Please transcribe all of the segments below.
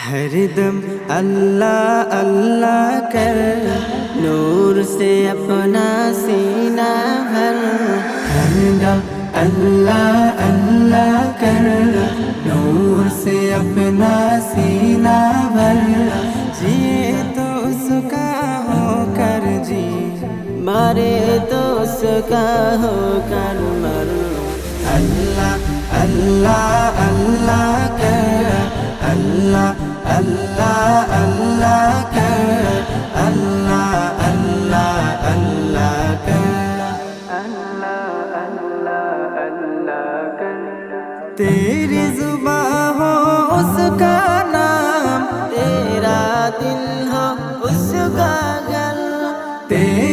ہر دم اللہ اللہ کر نور سے اپنا سینہ بھر ہر دم اللہ اللہ کر نور سے اپنا سینہ بھر جی تو اس کا ہو کر جی مارے تو اس کا ہو کر مر اللہ اللہ اللہ کر اللہ اللہ اللہ کر اللہ اللہ اللہ کر اللہ اللہ اللہ کر تیری زباں ہو، اس کا نام تیرا دل ہو، اس کا گھر تیری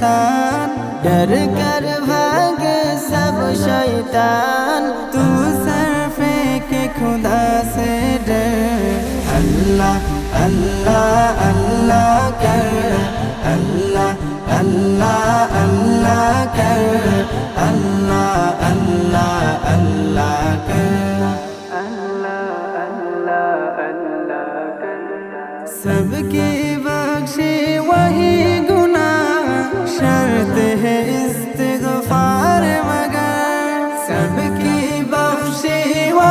شیطان، ڈر کر بھاگے سب شیطان، تو سر کے خدا سے ڈر۔ اللہ اللہ اللہ کر اللہ اللہ اللہ کر۔ اللہ اللہ اللہ کر۔ اللہ اللہ اللہ کر۔ سب کی بخشی وہی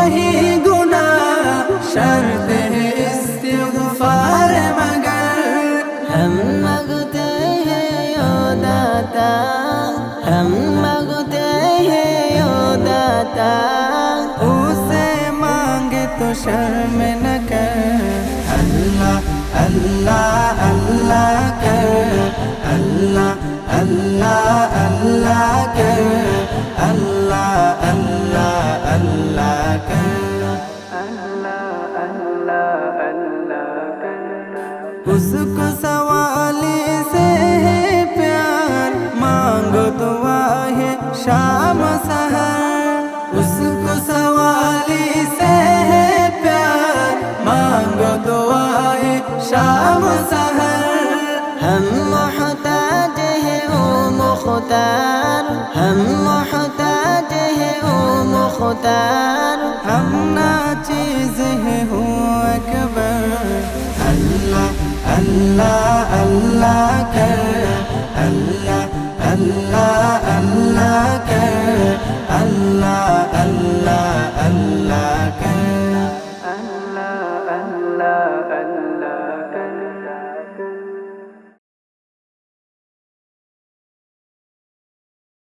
بخشی وہی گناہ شرط ہے استغفار مگر ہم مگتے ہیں او داتا، ہم مگتے ہیں او داتا۔ اسے مانگے تو شرم نہ کر۔ اللہ اللہ اللہ کر۔ اللہ اللہ اس کو سوالی سے ہے پیار مانگو دعا ہے شام سہر اس کو سوالی سے ہے پیار مانگو دعا ہے شام سہر ہم محتاج ہے او مختار۔ ہم محتاج ہے او مختار۔ ہم نا چیز ہے ہو اکبر۔ اللہ اللہ کر اللہ اللہ